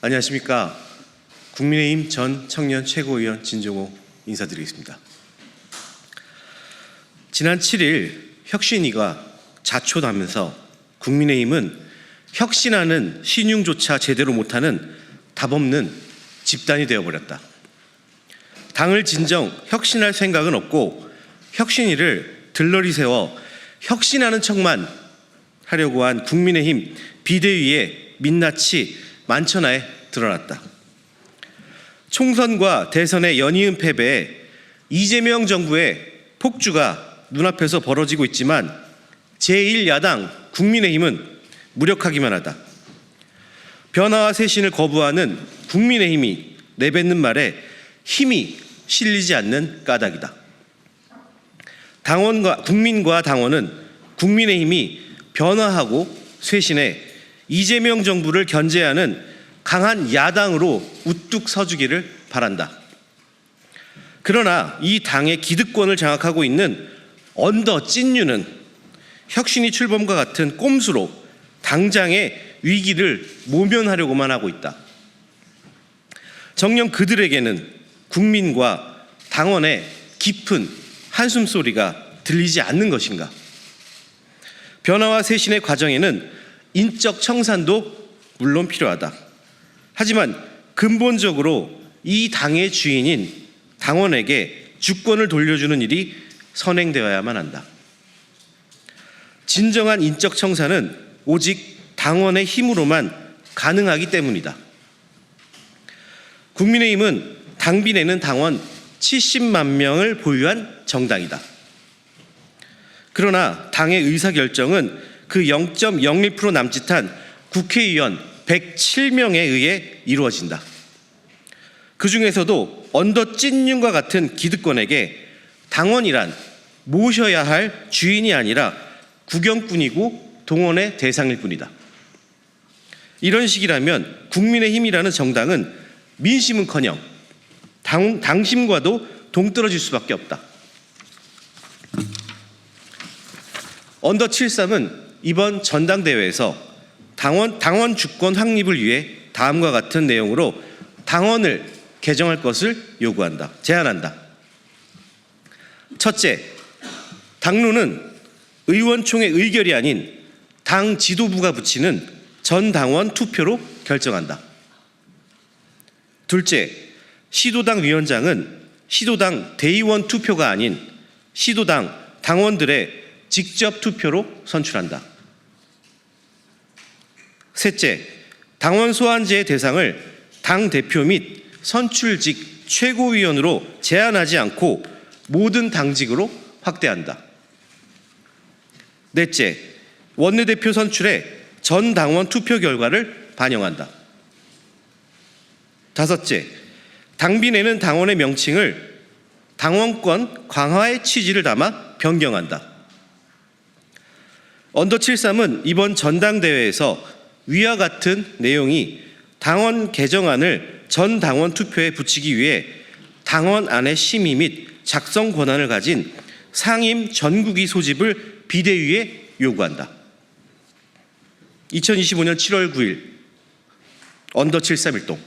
안녕하십니까. 국민의힘 전 청년 최고위원 진종호 인사드리겠습니다. 지난 7일 혁신위가 자초하면서 국민의힘은 혁신하는 신용조차 제대로 못하는 답없는 집단이 되어버렸다. 당을 진정 혁신할 생각은 없고 혁신위를 들러리 세워 혁신하는 척만 하려고 한 국민의힘 비대위의 민낯이 만천하에 드러났다. 총선과 대선의 연이은 패배에 이재명 정부의 폭주가 눈앞에서 벌어지고 있지만 제1야당 국민의힘은 무력하기만 하다. 변화와 쇄신을 거부하는 국민의힘이 내뱉는 말에 힘이 실리지 않는 까닭이다. 당원과 국민과 당원은 국민의힘이 변화하고 쇄신해 이재명 정부를 견제하는 강한 야당으로 우뚝 서주기를 바란다. 그러나 이 당의 기득권을 장악하고 있는 언더 찐유는 혁신이 출범과 같은 꼼수로 당장의 위기를 모면하려고만 하고 있다. 정녕 그들에게는 국민과 당원의 깊은 한숨 소리가 들리지 않는 것인가? 변화와 쇄신의 과정에는 인적 청산도 물론 필요하다. 하지만 근본적으로 이 당의 주인인 당원에게 주권을 돌려주는 일이 선행되어야만 한다. 진정한 인적 청산은 오직 당원의 힘으로만 가능하기 때문이다. 국민의힘은 당비 내는 당원 70만 명을 보유한 정당이다. 그러나 당의 의사결정은 그 0.01% 남짓한 국회의원 107명에 의해 이루어진다. 그 중에서도 언더 찐윤과 같은 기득권에게 당원이란 모셔야 할 주인이 아니라 구경꾼이고 동원의 대상일 뿐이다. 이런 식이라면 국민의힘이라는 정당은 민심은커녕 당, 당심과도 동떨어질 수밖에 없다. 언더 73은 이번 전당대회에서 당원, 당원 주권 확립을 위해 다음과 같은 내용으로 당원을 개정할 것을 요구한다. 제안한다. 첫째, 당론은 의원총회 의결이 아닌 당 지도부가 붙이는 전 당원 투표로 결정한다. 둘째, 시도당 위원장은 시도당 대의원 투표가 아닌 시도당 당원들의 직접 투표로 선출한다. 셋째, 당원 소환제의 대상을 당 대표 및 선출직 최고위원으로 제한하지 않고 모든 당직으로 확대한다. 넷째, 원내대표 선출에 전 당원 투표 결과를 반영한다. 다섯째, 당비 내는 당원의 명칭을 당원권 강화의 취지를 담아 변경한다. 언더 73은 이번 전당대회에서 위와 같은 내용이 당원 개정안을 전 당원 투표에 붙이기 위해 당원 안의 심의 및 작성 권한을 가진 상임 전국위 소집을 비대위에 요구한다. 2025년 7월 9일 언더 73 일동